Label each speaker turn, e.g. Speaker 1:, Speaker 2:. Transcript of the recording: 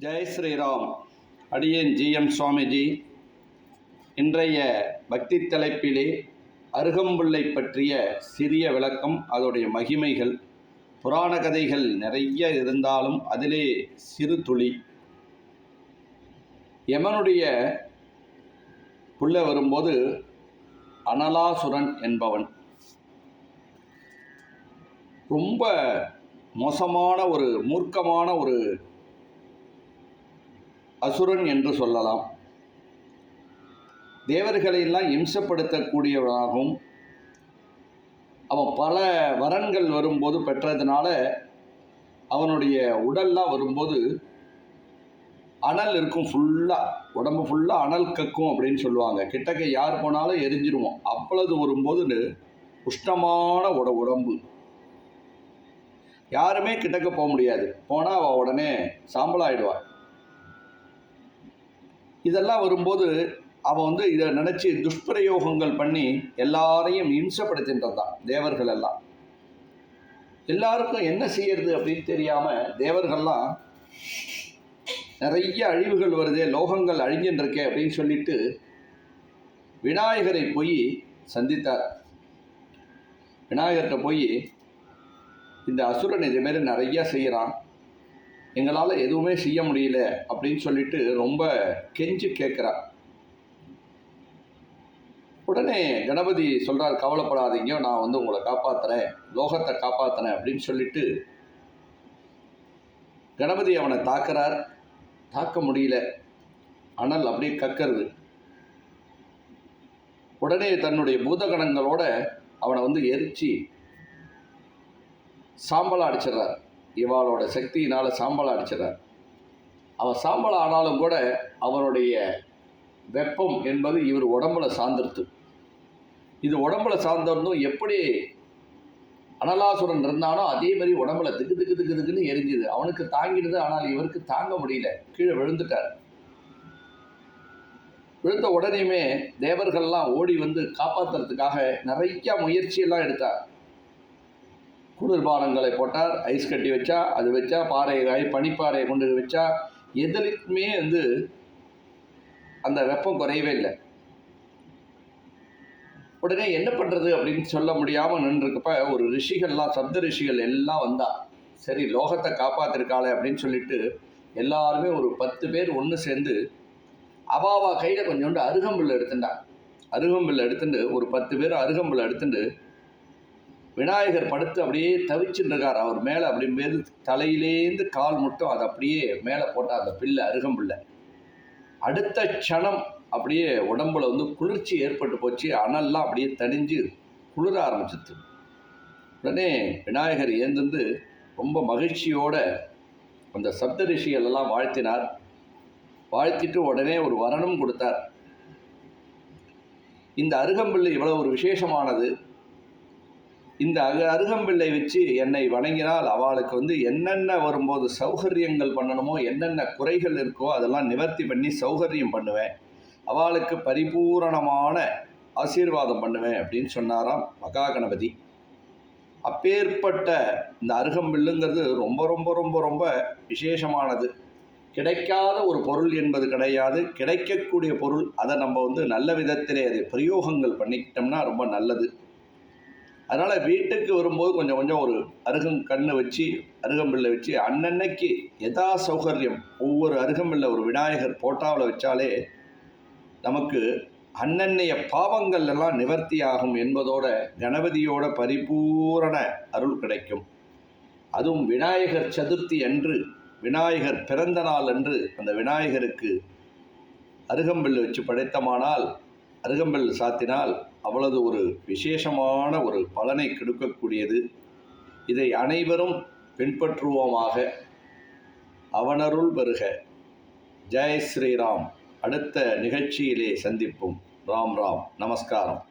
Speaker 1: ஜெய் ஸ்ரீராம். அடியேன் ஜிஎம் சுவாமிஜி. இன்றைய பக்தி தலைப்பிலே அருகம்புல்லை பற்றிய சிறிய விளக்கம் அதோடைய மகிமைகள். புராண கதைகள் நிறைய இருந்தாலும் அதிலே சிறு துளி. யமனுடைய புள்ள வரும்போது அனலாசுரன் என்பவன். ரொம்ப மோசமான ஒரு மூர்க்கமான ஒரு அசுரன் என்று சொல்லலாம். தேவர்களையெல்லாம் இம்சப்படுத்தக்கூடியவனாகவும் அவன் பல வரன்கள் வரும்போது பெற்றதுனால அவனுடைய உடல்லாம் வரும்போது அனல் இருக்கும் ஃபுல்லாக உடம்பு ஃபுல்லாக அனல் கக்கும் அப்படின்னு சொல்லுவாங்க. கிட்டக்க யார் போனாலும் எரிஞ்சிருவோம். அப்பொழுது வரும்போது உஷ்ணமான உட உடம்பு. யாருமே கிட்டக்க போக முடியாது. போனால் அவள் உடனே சாம்பலாயிடுவாள் இதெல்லாம் வரும்போது அவன் வந்து இதை நினச்சி துஷ்பிரயோகங்கள் பண்ணி எல்லாரையும் இம்சப்படுத்தின்றதான் தேவர்கள் எல்லாம் எல்லாருக்கும் என்ன செய்யறது அப்படின்னு தெரியாமல் தேவர்கள்லாம் நிறைய அழிவுகள் வருதே லோகங்கள் அழிஞ்சுன்னு இருக்கே அப்படின்னு சொல்லிட்டு விநாயகரை போய் சந்தித்தார். விநாயகர்கிட்ட போய் இந்த அசுரன் இதுமாரி நிறையா செய்கிறான் எங்களால் எதுவுமே செய்ய முடியல அப்படின்னு சொல்லிட்டு ரொம்ப கெஞ்சி கேட்குறா. உடனே கணபதி சொல்கிறார் கவலைப்படாதீங்க நான் வந்து உங்களை காப்பாற்றுறேன் லோகத்தை காப்பாற்றுறேன் அப்படின்னு சொல்லிட்டு கணபதி அவனை தாக்குறார். தாக்க முடியல. அனல் அப்படியே கக்கிறது. உடனே தன்னுடைய பூதகணங்களோட அவனை வந்து எரிச்சு சாம்பலாக அடிச்சிடுறார். இவாளோட சக்தியினால் சாம்பலா அடிச்சிடார் அவர் சாம்பல் ஆனாலும் கூட அவருடைய வெப்பம் என்பது இவர் உடம்புல சார்ந்திருத்து. இது உடம்புல சார்ந்திருந்தும் எப்படி அனலாசுரன் இருந்தானோ அதே மாதிரி உடம்புல திக்கு திக்கு திக்கு திக்குன்னு எரிஞ்சுது. அவனுக்கு தாங்கிடுது ஆனால் இவருக்கு தாங்க முடியல. கீழே விழுந்துட்டார். விழுந்த உடனேயுமே தேவர்கள்லாம் ஓடி வந்து காப்பாற்றுறதுக்காக நிறைய முயற்சியெல்லாம் எடுத்தார். குளிர்பானங்களை போட்டார் ஐஸ் கட்டி வச்சா அது வச்சா பாறை காய் பனிப்பாறையை கொண்டு வச்சா எதுலையுமே வந்து அந்த வெப்பம் குறையவே இல்லை. உடனே என்ன பண்ணுறது அப்படின்னு சொல்ல முடியாமல் நின்றுருக்கப்ப ஒரு ரிஷிகள்லாம் சப்த ரிஷிகள் எல்லாம் வந்தா சரி லோகத்தை காப்பாத்திருக்காளே அப்படின்னு சொல்லிட்டு எல்லாருமே ஒரு பத்து பேர் ஒன்று சேர்ந்து அவாவா கையில் கொஞ்சோண்டு அருகம்புல் எடுத்துட்டான் அருகம்புல் எடுத்துட்டு ஒரு பத்து பேர் அருகம்புல் எடுத்துட்டு விநாயகர் படுத்து அப்படியே தவிச்சுட்டு இருக்கார் அவர் மேலே அப்படி மேல் தலையிலேருந்து கால் மட்டும் அதை அப்படியே மேலே போட்டால் அந்த பில்லை அருகம்புல்லை அடுத்த க்ஷணம் அப்படியே உடம்புல வந்து குளிர்ச்சி ஏற்பட்டு போச்சு. அனல்லாம் அப்படியே தணிஞ்சு குளிர ஆரம்பிச்சிது. உடனே விநாயகர் ஏந்திருந்து ரொம்ப மகிழ்ச்சியோட அந்த சப்த ரிஷிகள் எல்லாம் வாழ்த்தினார். வாழ்த்திட்டு உடனே ஒரு வரணும் கொடுத்தார். இந்த அருகம்பிள்ளை இவ்வளோ ஒரு விசேஷமானது. இந்த அக அருகம்பிள்ளை வச்சு என்னை வணங்கினால் அவளுக்கு வந்து என்னென்ன வரும்போது சௌகரியங்கள் பண்ணணுமோ என்னென்ன குறைகள் இருக்கோ அதெல்லாம் நிவர்த்தி பண்ணி சௌகரியம் பண்ணுவேன். அவளுக்கு பரிபூரணமான ஆசீர்வாதம் பண்ணுவேன் அப்படின்னு சொன்னாராம் மகா கணபதி. அப்பேற்பட்ட இந்த அருகம்பில்லுங்கிறது ரொம்ப ரொம்ப ரொம்ப ரொம்ப விசேஷமானது. கிடைக்காத ஒரு பொருள் என்பது கிடையாது. கிடைக்கக்கூடிய பொருள் அதை நம்ம வந்து நல்ல விதத்திலே அதை பிரயோகங்கள் பண்ணிக்கிட்டோம்னா ரொம்ப நல்லது. அதனால் வீட்டுக்கு வரும்போது கொஞ்சம் கொஞ்சம் ஒரு அருகம் கண்ணு வச்சு அருகம்பில்லை வச்சு அன்னன்னைக்கு எதா சௌகரியம். ஒவ்வொரு அருகம்பில்லை ஒரு விநாயகர் போட்டாவில் வச்சாலே நமக்கு அன்னன்னைய பாவங்கள் எல்லாம் நிவர்த்தி ஆகும் என்பதோட கணபதியோட பரிபூரண அருள் கிடைக்கும். அதுவும் விநாயகர் சதுர்த்தி அன்று விநாயகர் பிறந்த நாள் அன்று அந்த விநாயகருக்கு அருகம்பில் வச்சு படைத்தமானால் அருகம்பில் சாத்தினால் அவ்வளவு ஒரு விசேஷமான ஒரு பலனை கெடுக்கக்கூடியது. இதை அனைவரும் பின்பற்றுவோமாக. அவனருள் வருக. ஜெய் ஸ்ரீராம். அடுத்த நிகழ்ச்சியிலே சந்திப்போம். ராம் ராம். நமஸ்காரம்.